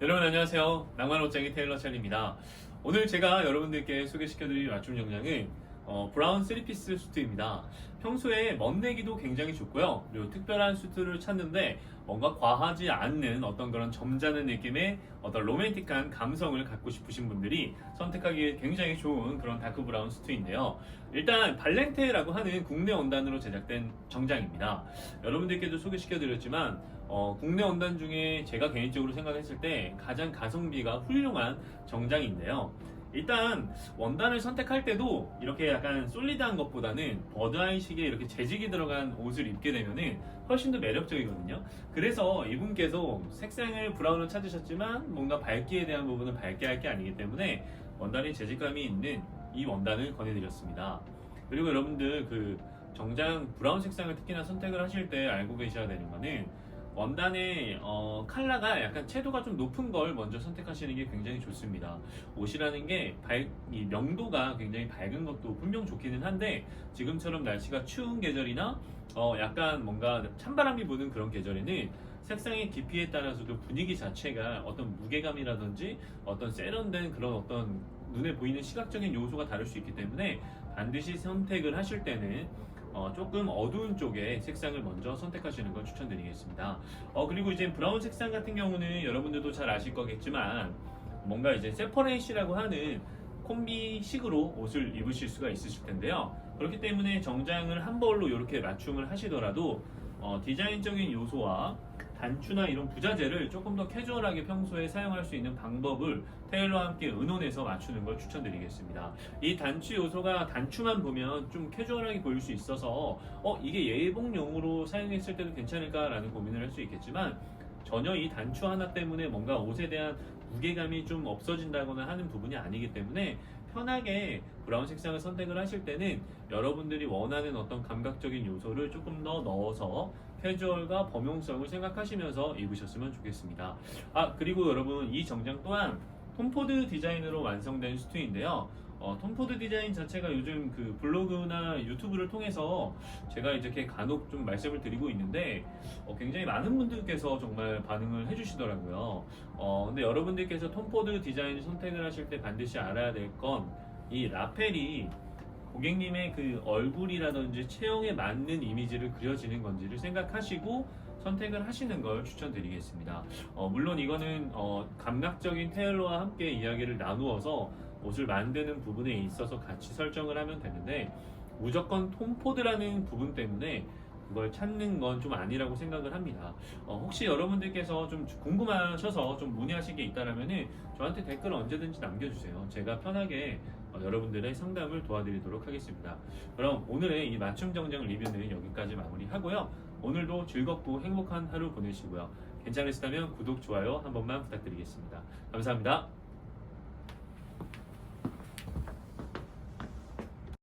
여러분 안녕하세요. 낭만 옷장의 테일러 찰입니다. 오늘 제가 여러분들께 소개시켜드릴 맞춤 정장은 어, 브라운 3피스 수트입니다. 평소에 멋내기도 굉장히 좋고요. 그리고 특별한 수트를 찾는데 뭔가 과하지 않는 어떤 그런 점잖은 느낌의 어떤 로맨틱한 감성을 갖고 싶으신 분들이 선택하기에 굉장히 좋은 그런 다크 브라운 수트인데요. 일단 발렌테라고 하는 국내 원단으로 제작된 정장입니다. 여러분들께도 소개시켜드렸지만 어, 국내 원단 중에 제가 개인적으로 생각했을 때 가장 가성비가 훌륭한 정장인데요. 일단 원단을 선택할 때도 이렇게 약간 솔리드한 것보다는 버드아이식의 이렇게 재직이 들어간 옷을 입게 되면은 훨씬 더 매력적이거든요. 그래서 이분께서 색상을 브라운을 찾으셨지만 뭔가 밝기에 대한 부분은 밝게 할 게 아니기 때문에 원단이 재직감이 있는 이 원단을 권해드렸습니다. 그리고 여러분들 그 정장 브라운 색상을 특히나 선택을 하실 때 알고 계셔야 되는 거는 원단의 어, 컬러가 약간 채도가 좀 높은 걸 먼저 선택하시는 게 굉장히 좋습니다. 옷이라는 게 밝, 이 명도가 굉장히 밝은 것도 분명 좋기는 한데 지금처럼 날씨가 추운 계절이나 어, 약간 뭔가 찬바람이 부는 그런 계절에는 색상의 깊이에 따라서도 분위기 자체가 어떤 무게감이라든지 어떤 세련된 그런 어떤 눈에 보이는 시각적인 요소가 다를 수 있기 때문에 반드시 선택을 하실 때는 어, 조금 어두운 쪽의 색상을 먼저 선택하시는 걸 추천드리겠습니다. 어, 그리고 이제 브라운 색상 같은 경우는 여러분들도 잘 아실 거겠지만 뭔가 이제 세퍼레이시라고 하는 콤비식으로 옷을 입으실 수가 있으실 텐데요. 그렇기 때문에 정장을 한 벌로 이렇게 맞춤을 하시더라도 어, 디자인적인 요소와 단추나 이런 부자재를 조금 더 캐주얼하게 평소에 사용할 수 있는 방법을 테일러와 함께 의논해서 맞추는 걸 추천드리겠습니다. 이 단추 요소가 단추만 보면 좀 캐주얼하게 보일 수 있어서 어 이게 예복용으로 사용했을 때도 괜찮을까라는 고민을 할 수 있겠지만 전혀 이 단추 하나 때문에 뭔가 옷에 대한 무게감이 좀 없어진다거나 하는 부분이 아니기 때문에 편하게 브라운 색상을 선택을 하실 때는 여러분들이 원하는 어떤 감각적인 요소를 조금 더 넣어서 캐주얼과 범용성을 생각하시면서 입으셨으면 좋겠습니다. 아 그리고 여러분 이 정장 또한 톰포드 디자인으로 완성된 수트인데요. 어, 톰포드 디자인 자체가 요즘 그 블로그나 유튜브를 통해서 제가 이렇게 간혹 좀 말씀을 드리고 있는데 어, 굉장히 많은 분들께서 정말 반응을 해주시더라고요. 어, 근데 여러분들께서 톰포드 디자인을 선택을 하실 때 반드시 알아야 될 건 이 라펠이 고객님의 그 얼굴이라든지 체형에 맞는 이미지를 그려지는 건지를 생각하시고 선택을 하시는 걸 추천드리겠습니다. 어, 물론 이거는 어, 감각적인 테일러와 함께 이야기를 나누어서 옷을 만드는 부분에 있어서 같이 설정을 하면 되는데 무조건 톰포드라는 부분 때문에 그걸 찾는 건 좀 아니라고 생각을 합니다. 어, 혹시 여러분들께서 좀 궁금하셔서 좀 문의하실 게 있다라면은 저한테 댓글 언제든지 남겨주세요. 제가 편하게 어, 여러분들의 상담을 도와드리도록 하겠습니다. 그럼 오늘의 이 맞춤 정장 리뷰는 여기까지 마무리하고요. 오늘도 즐겁고 행복한 하루 보내시고요. 괜찮으시다면 구독, 좋아요 한 번만 부탁드리겠습니다. 감사합니다.